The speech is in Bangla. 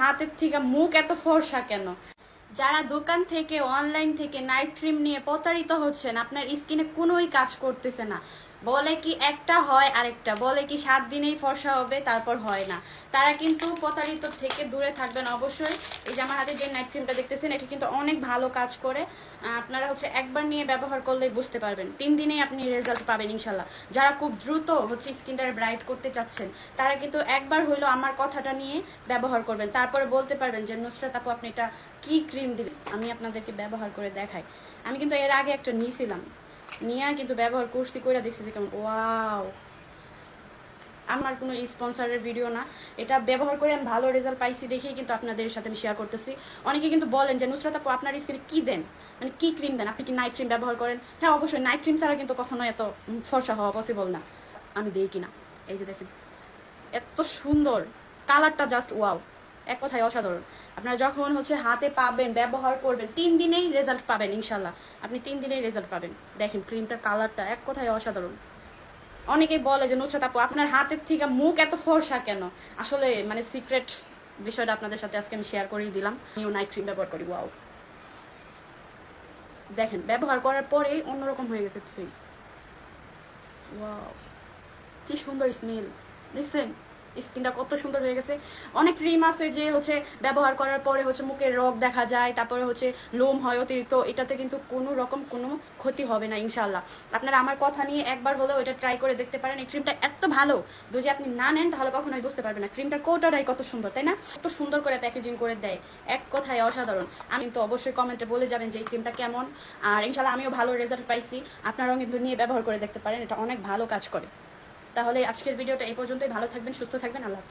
হাতের থেকে মুখ এত ফর্সা কেন? যারা দোকান থেকে অনলাইন থেকে নাইট ক্রিম নিয়ে প্রতারিত হচ্ছেন, আপনার স্কিনে কোনোই কাজ করতেছে না। বলে কি একটা হয় আরেকটা, বলে কি সাত দিনেই ফর্সা হবে, তারপর হয় না। তারা কিন্তু প্রতারিত থেকে দূরে থাকবেন অবশ্যই। এই যে আমার হাতে যে নাইট ক্রিমটা দেখতেছেন, এটি কিন্তু অনেক ভালো কাজ করে। আপনারা হচ্ছে একবার নিয়ে ব্যবহার করলেই বুঝতে পারবেন। তিন দিনেই আপনি রেজাল্ট পাবেন ইনশাল্লাহ যারা খুব দ্রুত হচ্ছে স্কিনটা ব্রাইট করতে চাচ্ছেন, তারা কিন্তু একবার হইল আমার কথাটা নিয়ে ব্যবহার করবেন। তারপরে বলতে পারবেন যে, নুসরাত আপু, আপনি এটা কি ক্রিম দিলেন? আমি আপনাদেরকে ব্যবহার করে দেখাই। আমি কিন্তু এর আগে একটা নিয়েছিলাম নিয়ে কিন্তু ব্যবহার করছি করে দেখছি যে কেমন ওয়াও। আমার কোনো স্পন্সরের ভিডিও না। এটা ব্যবহার করে আমি ভালো রেজাল্ট পাইছি দেখেই কিন্তু আপনাদের সাথে আমি শেয়ার করতেছি। অনেকে কিন্তু বলেন যে, নুসরাত আপু, আপনার স্কিনে কী দেন? মানে কী ক্রিম দেন? আপনি কি নাইট ক্রিম ব্যবহার করেন? হ্যাঁ অবশ্যই নাইট ক্রিম ছাড়া কিন্তু কখনো এত ফর্সা হওয়া পসিবল না। আমি দিই কিনা? এই যে দেখেন, এত সুন্দর। কালারটা জাস্ট ওয়াও এক কথায় অসাধারণ। আপনারা যখন হচ্ছে হাতে পাবেন, ব্যবহার করবেন, তিন দিনেই রেজাল্ট পাবেন ইনশাল্লাহ আপনি তিন দিনেই রেজাল্ট পাবেন। দেখেন ক্রিমটার কালারটা এক কথায় অসাধারণ। অনেকেই বলে যে, নুসরাত আপু, আপনার হাতের থেকে মুখ এত ফর্সা কেন? আসলে মানে সিক্রেট বিষয়টা আপনাদের সাথে আজকে আমি শেয়ার করেই দিলাম। আমিও নাইট ক্রিম ব্যবহার করি ওয়াও দেখেন, ব্যবহার করার পরেই অন্যরকম হয়ে গেছে ফেস ওয়াও কি সুন্দর স্মেল দেখছেন? স্কিনটা কত সুন্দর হয়ে গেছে। অনেক ক্রিম আছে যে হচ্ছে ব্যবহার করার পরে হচ্ছে মুখের রোগ দেখা যায়, তারপরে হচ্ছে লোম হয় অতিরিক্ত, এটাতে কিন্তু কোনো রকম কোনো ক্ষতি হবে না ইনশাল্লাহ আপনারা আমার কথা নিয়ে একবার হলেও এটা ট্রাই করে দেখতে পারেন। এই ক্রিমটা এত ভালো যদি আপনি না নেন, তাহলে কখনোই বুঝতে পারবেন না। ক্রিমটার কোটাটাই কত সুন্দর, তাই না? কত সুন্দর করে প্যাকেজিং করে দেয়। এক কথায় অসাধারণ। আমি তো অবশ্যই কমেন্টে বলে যাবেন যে এই ক্রিমটা কেমন। আর ইনশাল্লাহ আমিও ভালো রেজাল্ট পাইছি। আপনারাও কিন্তু নিয়ে ব্যবহার করে দেখতে পারেন, এটা অনেক ভালো কাজ করে। তাহলে আজকের ভিডিওটা এই পর্যন্তই ভালো থাকবেন সুস্থ থাকবেন আল্লাহ।